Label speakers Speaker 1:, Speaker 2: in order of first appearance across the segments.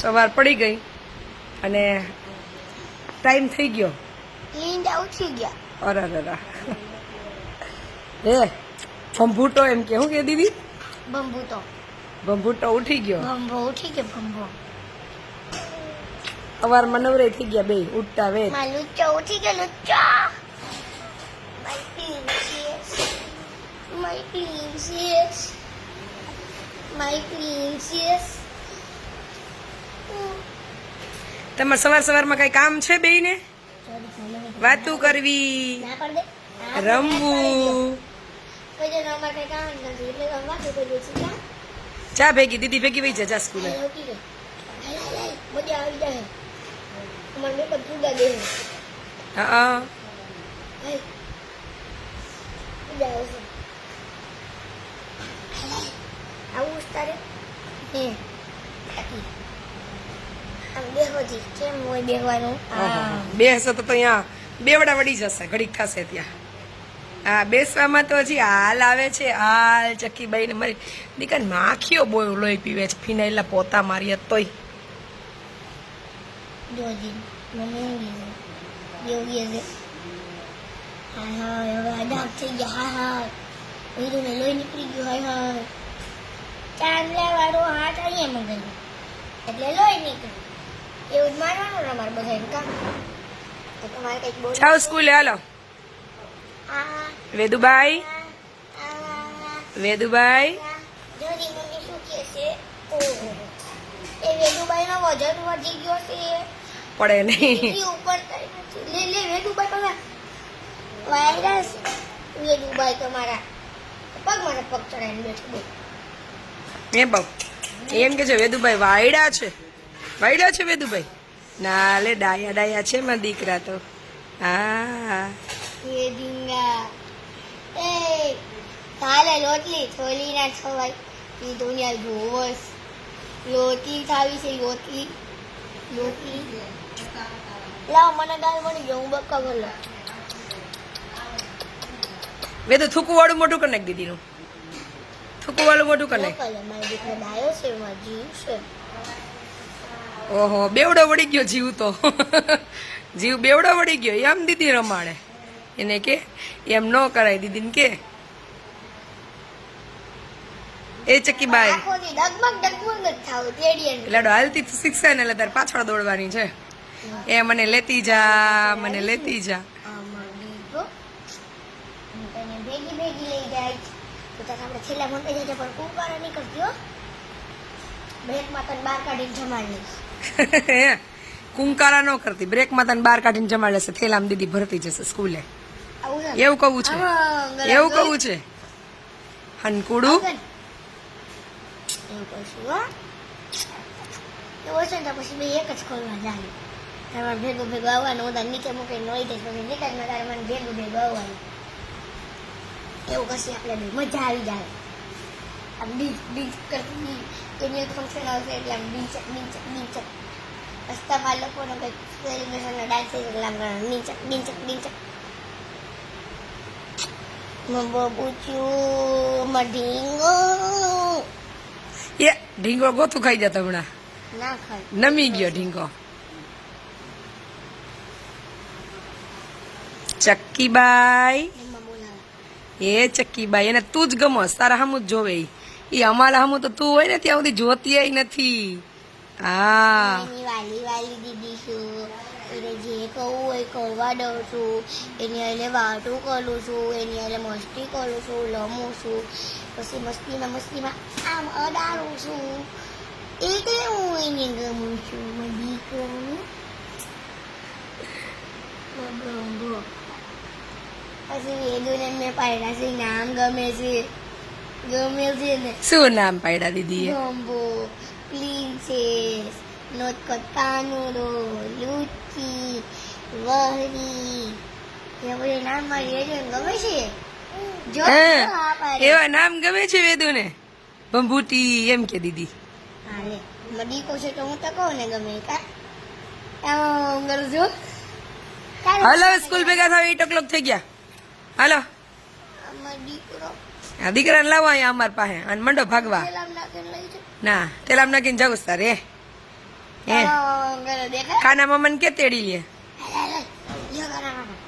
Speaker 1: સવાર પડી ગઈ અને ટાઈમ થઈ ગયો.
Speaker 2: લીંડા ઉઠી ગયા.
Speaker 1: અરરરા હે ભંભૂટો એમ કે હું કે દીદી?
Speaker 2: બંબુ બંભૂટો
Speaker 1: ભંભૂટો ઉઠી ગયો.
Speaker 2: બંબો ઉઠી ગયો બંભો
Speaker 1: અવાર મનવરે થઈ ગયા બે ઉઠતા
Speaker 2: વે લુચ્ચો ઉઠી ગયો લુચ્ચો. My princess my princess my princess
Speaker 1: તમારે સવાર સવારમાં કઈ કામ છે બેયને? વાતું કરવી
Speaker 2: ના
Speaker 1: રમવું.
Speaker 2: વાતો છીએ. ક્યાં
Speaker 1: ચા ભેગી દીદી ભેગી વહી જા સ્કૂલે.
Speaker 2: હાય, ઉઠી તારે? હાય, હાય, હાય. મજા આવી જાય અમારે મેં બધું ઉડા દે
Speaker 1: હા
Speaker 2: હાય. મજા આવશે હાય, હાય. આવું છે તારે હે બાકી. આમ કેમ હોય બેહવાનું? હા
Speaker 1: તો અહીંયા બેવડા વળી જશે ઘડીક થશે ત્યાં. હા બેસવામાં તો હજી હાલ આવે છે હાલ ચક્કીબાઈ ને મારી દીકરા માખીઓ બોય લોહી પીવે છે ફિનાઇલના પોતા મારી તોય.
Speaker 2: ચાંદલા વાળો હાથ અહીંયા મંગાવ્યો. એટલે લોહી નીકળ્યું એવું જ માનવાનું ને અમારે બધાને કામ. તો તમારે કંઈક બોલ
Speaker 1: જાઓ સ્કૂલે હાલો. વેદુભાઈ.
Speaker 2: આ મમ્મી શું કહે છે? ઓહો. એ વેદુભાઈનો વજન વધી ગયો છે.
Speaker 1: પડે નહીં.
Speaker 2: ઉપર. લે લે વેદુબાઈ તમે વાયરસ. વેદુબાઈ તમારા પગ મારા પગ ચડાઈને બેઠું
Speaker 1: બહુ એમ કે છે વેદુભાઈ વાયડા છે. વાયડા છે વેદુભાઈ? ના લે ડાયા ડાયા છે મારા દીકરા તો. હા.
Speaker 2: એ ઢીંગા એ કાલે લોટલી થોલી ના થવાય ઈ દુનિયા જોવસ લોટલી થાવી છે લોટલી લોટલી લાવ મને ગાલ મળી ગયો હું બક્કા ભરલો
Speaker 1: તો થૂકું વાળું મોટું કરી નાખ દીદીનું. થૂકું વાળું મોટું કરી નાખ.
Speaker 2: મારી દીકરા ડાયો છે મારો જીવ છે.
Speaker 1: ઓહો બેવડો વળી ગયો જીવ તો. જીવ બેવડો વળી ગયો એમ દીદી રમાડે. એને કે એમ ન કરાય દીદીને કે. એ
Speaker 2: તેડીએ
Speaker 1: લાડો હાલતી શીખશે ને એટલે તારે પાછળ દોડવાની છે. એ મને લેતી જા મને લેતી જા.
Speaker 2: આમાં દીકરો ભેગી ભેગી લઈ જાય. તો તારે આપણે છેલ્લા મોટે જજે પણ કુંકારા નહીં કરતી હો. બ્રેકમાં તને બહાર કાઢીને જમાડી લઈશ.
Speaker 1: કુંકારા ન કરતી. બ્રેકમાં તને બહાર કાઢીને જમાડે લેશે થેલામ દીદી ભરતી જશે સ્કૂલે? એવું કહું છે. એવું કહું છે. હનકુડું?
Speaker 2: ભેગું ભેગું આવવાનું નીચે મૂકીને હોય દઈશ પછી નીકળમાં મને ભેગું ભેગું આવવાનું. એવું કશું આપણે મજા આવી જાય. આમ ડીચ ડીચ કરતી એની ફંક્શન આવશે એટલે આમ ડીચક ડીચક ડીચક રસ્તામાં લોકોનો કંઈક સેલિબ્રેશનનો ડાન્સ થઈ એટલે આમ ડીચક મમ્બો પૂછ્યું મઢીંગો
Speaker 1: એ ઢીંગો ગોથું ખાઈ જતો હમણાં
Speaker 2: ના ખાય
Speaker 1: નમી ગયો ઢીંગો ચક્કીબાઈ એ ચક્કીબાઈ એને તું જ ગમો તારા હામું જ જોવે ઈ અમારા હમ તો તું હોય ને ત્યાં સુધી જોતી નથી. હા.
Speaker 2: વાલી વાલી દીદી છું. એને જે કહું હોય કરવા દઉં છું. એની એટલે વાટું કરું છું. એની એટલે મસ્તી કરું છું, લમું છું. પછી મસ્તીમાં મસ્તીમાં આમ અડાડું છું. એટલે હું એને ગમું છું. મજી કરું પછી વેદુને મેં છે, નામ ગમે છે. ગમે છે ને
Speaker 1: શું નામ પાડ્યા દીદીએ
Speaker 2: Princess, Notkotanuro, Luchi, Wahri. એ બધા નામ મારી ગમે છે જો.
Speaker 1: એવા નામ ગમે છે વેદુને ભંભૂટી એમ કે દીદી
Speaker 2: હા લે મડીકો છે તો હું તો કહું ને ગમે કા કરું
Speaker 1: હાલો સ્કૂલ ભેગા થાય એટ થઈ ગયા હાલો આ દીકરાને લાવો અહીંયા અમાર પાસે. અને મંડો ભાગવા. ના તેલામ નાખીને જવું
Speaker 2: સર એ
Speaker 1: ખાના મામાને કે તેડી લે?
Speaker 2: કાના મામા.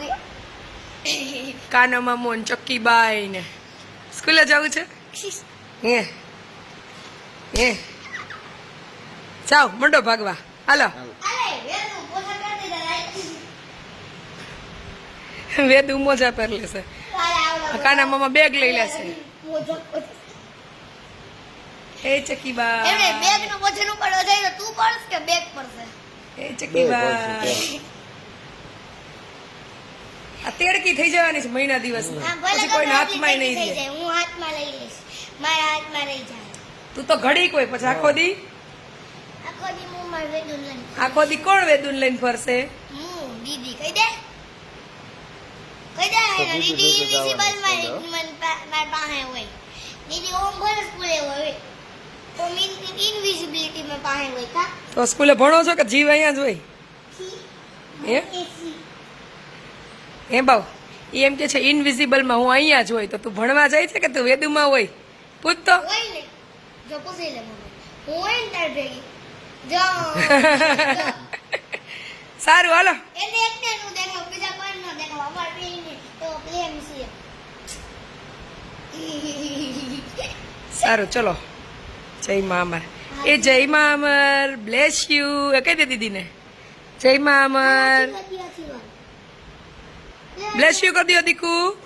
Speaker 2: રહે.
Speaker 1: કાના મામો ને ને. સ્કૂલે જવું છે? હે હે. જાઓ મંડો ભાગવા. હાલો. વેદ મોજા પર લેશે. કાના મામા બેગ લઈ લેશે. હે બેગ
Speaker 2: એમને બેગનો વજન ઉપાડવા જાય તો તું પડસ કે બેગ પડશે
Speaker 1: હે ચક્કીબા આ તેડકી થઈ જવાની છે મહિના દિવસ
Speaker 2: હા,
Speaker 1: પછી
Speaker 2: કોઈ
Speaker 1: હાથમાં નહીં
Speaker 2: થઈ
Speaker 1: રહે.
Speaker 2: જાય, હું હાથમાં લઈ લઈશ. મારા હાથમાં રહી જાય.
Speaker 1: તું તો ઘડી કોઈ પછી આખો દી?
Speaker 2: આખો દી હું માર વેદુન લઈને
Speaker 1: આખો દી કોણ વેદુન લઈને ફરશે?
Speaker 2: હું દીદી કહી દે.
Speaker 3: દીદી
Speaker 2: ઇન્વિઝિબલ માર પાસે હોય દીદી ઓમ ભલે સ્કૂલે હોય ઓમ ઇનવિઝિબિલિટી માં પાસે હોય કા
Speaker 1: તો સ્કૂલે ભણો છો કે જીવ અહીંયા જ હોય હે બાવ ઈ એમ કે છે ઇનવિઝિબલમાં હું અહીંયા જ હોય તો તું ભણવા જાય છે કે તું વેદુમાં હોય પૂછ તો
Speaker 2: હોય ને જો પૂછી લે મને હું હોય ને તાર ભેગી જો જો.
Speaker 1: સારું હાલો
Speaker 2: એને એકને નું દેખાવ બીજા કોઈ નો દેખાવ અમાર બેયને તો પ્લેન છે
Speaker 1: સારું, ચલો. જય મા અમર. એ જય મા અમર, બ્લેસ યુ. એ કહી દે દીદીને. જય મા અમર. બ્લેસ યુ કરી દો દીકુ.